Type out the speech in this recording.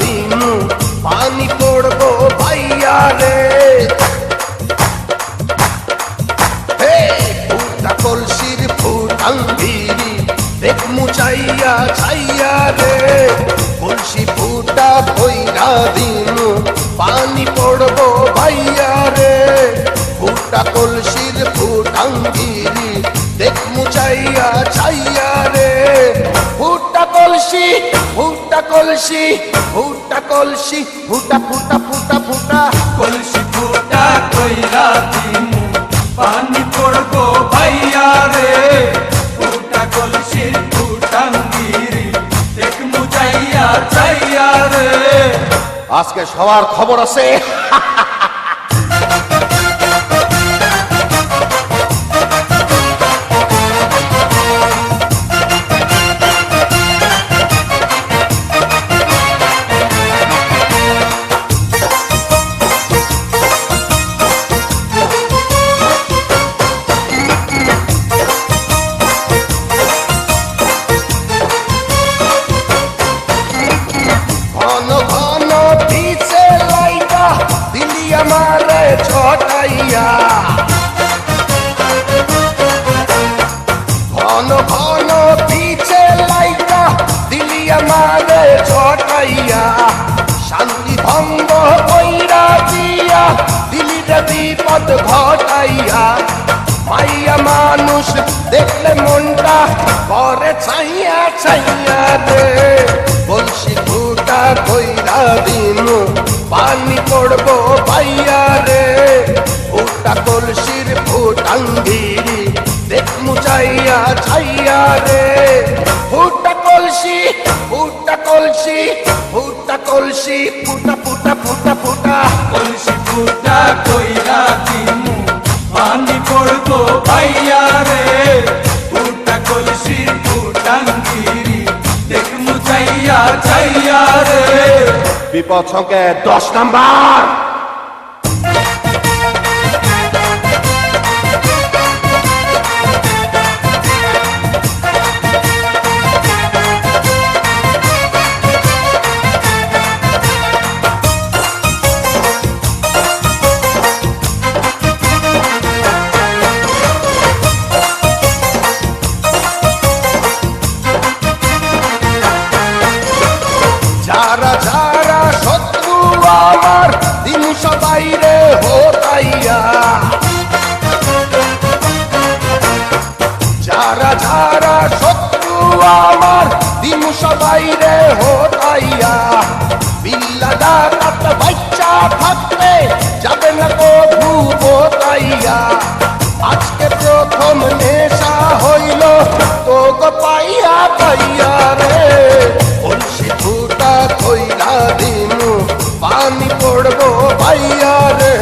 দিমু, পানি পড়ব ভাইয়া রে। ফুটা কলসির ফুটাঙ্গিরি দেখমু চাইয়া চাইয়া রে। কলসি ফুটা ভৈরা দিমু, পানি পড়ব ভাইয়া রে। ফুটা কলসির ফুটাঙ্গি কলসি ফুটা কলসি ফুটা কলসি ফুটা ফুটা ফুটা ফুটা। কলসি ফুটা কইরা দিমু পানি পড়ব ভাইয়া রে। ফুটা কলসি ফুটাঙ্গিরি দেখ মুজাইয়া চাইয়া রে। আজকে সবার খবর আছে। আমারে ছটাইয়া। ঘন ঘন পিছে লাইটা দিলি আমারে ছটাইয়া। শান্তি ভঙ্গ কইরা দিয়া, দিলি বিপদ ঘটাইয়া। মাইয়া মানুষ, দেখলে মনটা করে ছাইয়া ছাইয়া রে। পড়ব পাইয়া রে। ফুটা কলসির ফুটাঙ্গিরি দেখ মুচাইয়া ছাইয়া রে। ফুটা কলসি ফুটা কলসি ফুটা কলসি, ফুটা ফুটা ফুটা ফুটা। কলসি ফুটা কইরা দিমু, পানি পড়ব ভাইয়া রে। ফুটা কলসি ফুটাঙ্গিরি দেখ মুজাইয়া চাইয়া রে। বিপদ সংকেত দশ নাম্বার। যারা যারা যারা শত্রু আমার দিন সবাই রে হোতাইয়া বিল্লা ডাকাত বাচ্চা থাকলে যাবে না কভু বোতাইয়া আজকে প্রথম নেশা হইল তো পাইয়া পাইয়া রে। কলসি ফুটা কইরা দিনু পানি পড়ব পাইয়া রে।